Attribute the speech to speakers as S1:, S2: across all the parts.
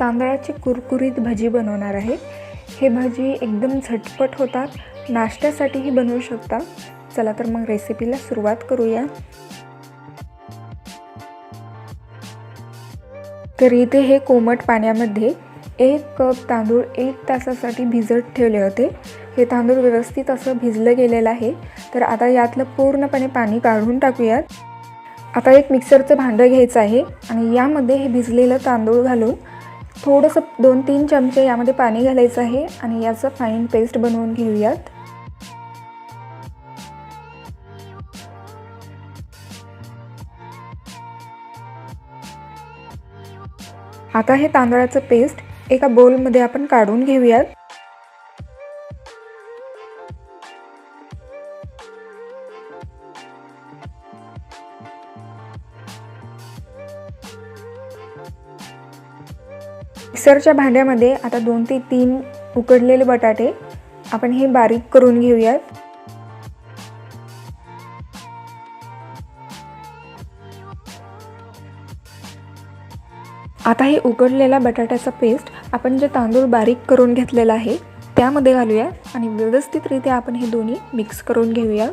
S1: तांदळाची कुरकुरीत भजी बनवणार आहे. हे भजी एकदम झटपट होतात. नाश्त्यासाठीही बनवू शकता. चला तर मग रेसिपीला सुरुवात करूया. तर इथे हे कोमट पाण्यामध्ये एक कप तांदूळ एक तासासाठी भिजत ठेवले होते. हे तांदूळ व्यवस्थित असं भिजलं गेलेलं आहे. तर आता यातलं पूर्णपणे पाणी काढून टाकूयात. आता एक मिक्सरचं भांडं घ्यायचं आहे. आणि यामध्ये हे भिजलेलं तांदूळ घालून थोडंसं दोन तीन चमचे यामध्ये पाणी घालायचं आहे आणि याचं फाईन पेस्ट बनवून घेऊयात. आता हे तांदळाचं पेस्ट एका बोलमध्ये आपण काढून घेऊयात. मिक्सरच्या भांड्यामध्ये आता दोन ते तीन उकडलेले बटाटे आपण हे बारीक करून घेऊयात. आता हे उकडलेला बटाट्याचा पेस्ट आपण जे तांदूळ बारीक करून घेतलेला आहे त्यामध्ये घालूया आणि व्यवस्थितरित्या आपण हे दोन्ही मिक्स करून घेऊयात.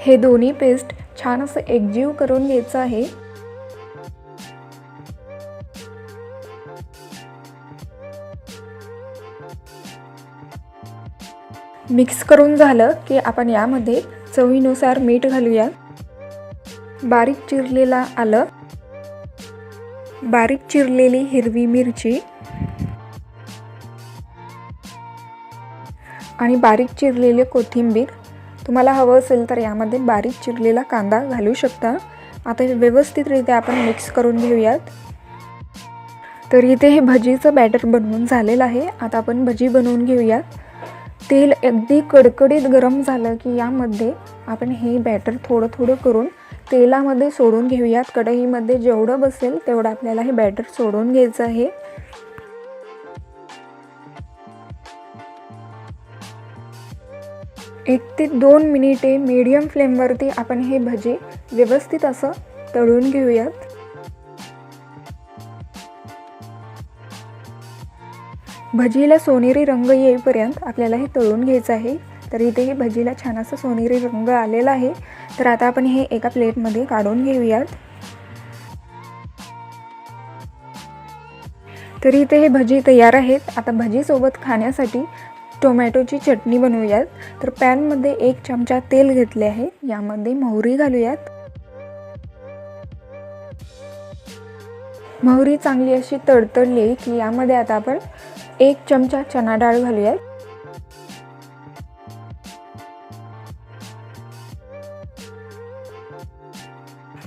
S1: हे दोन्ही पेस्ट छान असं एकजीव करून घ्यायचं आहे. मिक्स करून झालं की आपण यामध्ये चवीनुसार मीठ घालूया. बारीक चिरलेला आलं. बारीक चिरलेली हिरवी मिरची. आणि बारीक चिरलेली कोथिंबीर. तुम्हाला हवं असेल तर यामध्ये बारीक चिरलेला कांदा घालू शकता. आता हे व्यवस्थितरित्या आपण मिक्स करून घेऊयात. तर इथे हे भजीचं बॅटर बनवून झालेलं आहे. आता आपण भजी बनवून घेऊयात. तेल अगदी कडकडीत गरम झालं की यामध्ये आपण हे बॅटर थोडं थोडं करून तेलामध्ये सोडून घेऊयात. कढईमध्ये जेवढं बसेल तेवढं आपल्याला हे बॅटर सोडून घ्यायचं आहे. एक ते दोन मिनिटे मीडियम फ्लेमवरती आपण हे भजे व्यवस्थित असं तळून घेऊयात. भजीला सोनेरी रंग येईपर्यंत आपल्याला हे तळून घ्यायचं आहे. तर इथे हे भजीला छान असं सोनेरी रंग आलेला आहे. तर आता आपण हे एका प्लेटमध्ये काढून घेऊयात. तर इथे हे भजी तयार आहेत. आता भजीसोबत खाण्यासाठी टोमॅटोची चटणी बनवूयात. तर पॅनमध्ये एक चमचा तेल घेतले आहे. यामध्ये मोहरी घालूयात. मोहरी चांगली अशी तडतडली की यामध्ये आता आपण एक चमचा चना डाळ घालूयात.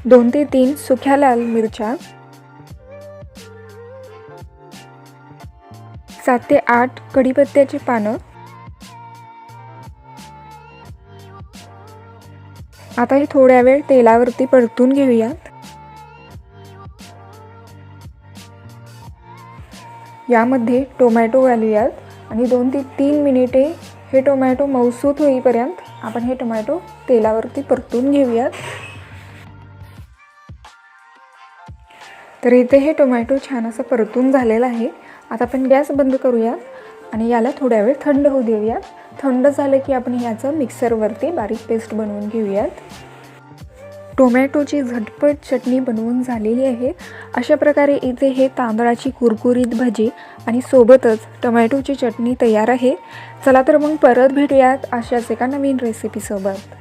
S1: दोन ते तीन सुख्या लाल मिरच्या. सात ते आठ कढीपत्त्याची पानं. आता हे थोड्या वेळ तेलावरती परतून घेऊयात. यामध्ये टोमॅटो घालूयात आणि दोन ते तीन मिनिटे हे टोमॅटो मौसूत होईपर्यंत आपण हे टोमॅटो तेलावरती परतून घेऊयात. तर इथे हे टोमॅटो छान असं परतून झालेलं आहे. आता आपण गॅस बंद करूया आणि याला थोड्या वेळ थंड होऊ देऊयात. थंड झालं की आपण याचं मिक्सरवरती बारीक पेस्ट बनवून घेऊयात. टोमॅटोची झटपट चटणी बनवून झालेली आहे. अशा प्रकारे इथे हे तांदळाची कुरकुरीत भजी आणि सोबतच टोमॅटोची चटणी तयार आहे. चला तर मग परत भेटूयात अशाच एका नवीन रेसिपीसोबत